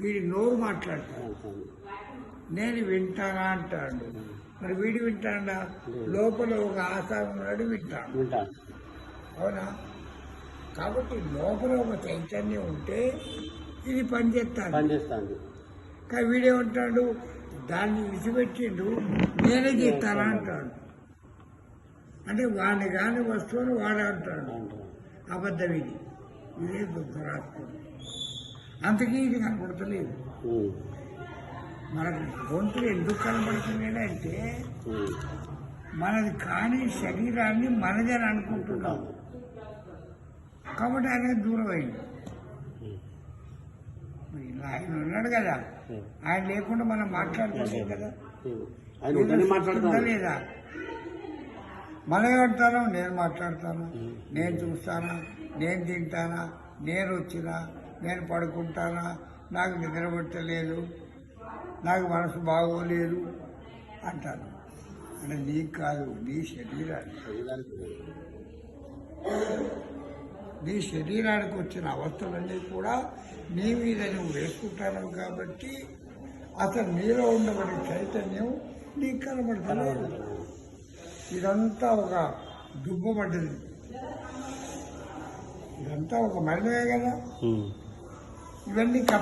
వీడి నోరు మాట్లాడతాడు నేను వింటానా అంటాడు. మరి వీడు వింటాడా? లోపల ఒక ఆశ ఉన్నాడు వింటాడు. అవునా? కాబట్టి లోపల ఒక చైతన్యం ఉంటే ఇది పనిచేస్తాను కానీ వీడేమంటాడు? దాన్ని విసిపెట్టిండు నేనే చేస్తానా అంటాడు. అంటే వాడిని కాని వస్తువుని వాడే అంటాడు. అబద్ధం ఇది. ఇదే దుఃఖరాష్ట్రం అంతకీ ఇది కనపడతలేదు. మనకు గొంతులు ఎందుకు కనపడుతున్నాయి అంటే. మనది కాని శరీరాన్ని మనదని అనుకుంటున్నాం. కాబట్టి ఆయన దూరం అయింది. ఆయన ఉన్నాడు కదా. ఆయన లేకుండా మనం మాట్లాడుకోలేదు కదా. లేదా? మనం ఏమంటాను నేను మాట్లాడతాను. నేను చూస్తానా నేను తింటానా నేను వచ్చినా నేను పడుకుంటానా? నాకు నిద్ర పట్టలేదు. నాకు మనసు బాగోలేదు అంటాను. అంటే నీకు కాదు నీ శరీరానికి. నీ శరీరానికి వచ్చిన అవస్థలన్నీ కూడా నీ మీద నువ్వు వేసుకుంటాను కాబట్టి అతను నీలో ఉండబడే చైతన్యం నీకు కనబడతలేదు ఇదంతా ఒక దుబ్బ పడ్డది. ఇదంతా ఒక మరణమే కదా. ఇవన్నీ కప్ప